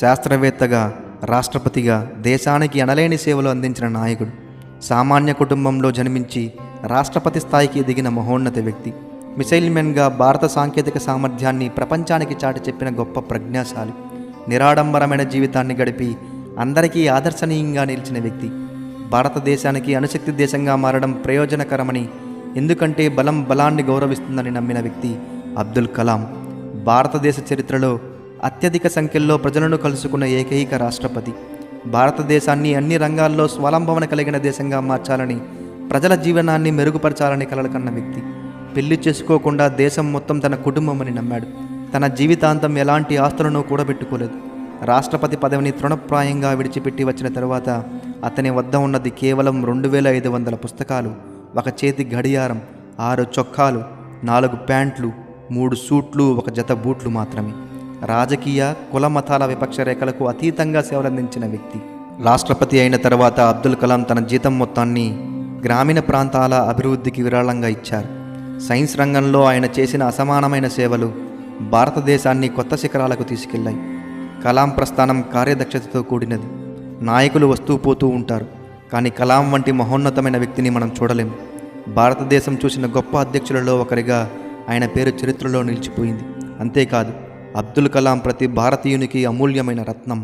శాస్త్రవేత్తగా రాష్ట్రపతిగా దేశానికి ఎనలేని సేవలు అందించిన నాయకుడు సామాన్య కుటుంబంలో జన్మించి రాష్ట్రపతి స్థాయికి ఎదిగిన మహోన్నత వ్యక్తి. మిసైల్ మెన్గా భారత సాంకేతిక సామర్థ్యాన్ని ప్రపంచానికి చాటి చెప్పిన గొప్ప ప్రజ్ఞాశాలి. నిరాడంబరమైన జీవితాన్ని గడిపి అందరికీ ఆదర్శనీయంగా నిలిచిన వ్యక్తి. భారతదేశానికి అణుశక్తి దేశంగా మారడం ప్రయోజనకరమని ఎందుకంటే బలం బలాన్ని గౌరవిస్తుందని నమ్మిన వ్యక్తి అబ్దుల్ కలాం. భారతదేశ చరిత్రలో అత్యధిక సంఖ్యలో ప్రజలను కలుసుకున్న ఏకైక రాష్ట్రపతి. భారతదేశాన్ని అన్ని రంగాల్లో స్వలంబవన కలిగిన దేశంగా మార్చాలని ప్రజల జీవనాన్ని మెరుగుపరచాలని కలలుకన్న వ్యక్తి. పెళ్ళి చేసుకోకుండా దేశం మొత్తం తన కుటుంబమని నమ్మాడు. తన జీవితాంతం ఎలాంటి ఆస్తులను కూడబెట్టుకోలేదు. రాష్ట్రపతి పదవిని తృణప్రాయంగా విడిచిపెట్టి వచ్చిన తరువాత అతని వద్ద ఉన్నది కేవలం రెండు వేల ఐదు వందల పుస్తకాలు ఒక చేతి గడియారం ఆరు చొక్కాలు నాలుగు ప్యాంట్లు మూడు సూట్లు ఒక జత బూట్లు మాత్రమే. రాజకీయ కుల మతాల విపక్ష రేఖలకు అతీతంగా సేవలందించిన వ్యక్తి. రాష్ట్రపతి అయిన తర్వాత అబ్దుల్ కలాం తన జీతం మొత్తాన్ని గ్రామీణ ప్రాంతాల అభివృద్ధికి విరాళంగా ఇచ్చారు. సైన్స్ రంగంలో ఆయన చేసిన అసమానమైన సేవలు భారతదేశాన్ని కొత్త శిఖరాలకు తీసుకెళ్ళాయి కలాం ప్రస్థానం కార్యదక్షతతో కూడినది. నాయకులు వస్తూ పోతూ ఉంటారు. కానీ కలాం వంటి మహోన్నతమైన వ్యక్తిని మనం చూడలేం. భారతదేశం చూసిన గొప్ప అధ్యక్షులలో ఒకరిగా ఆయన పేరు చరిత్రలో నిలిచిపోయింది. అంతేకాదు అబ్దుల్ కలాం ప్రతి భారతీయునికి అమూల్యమైన రత్నం.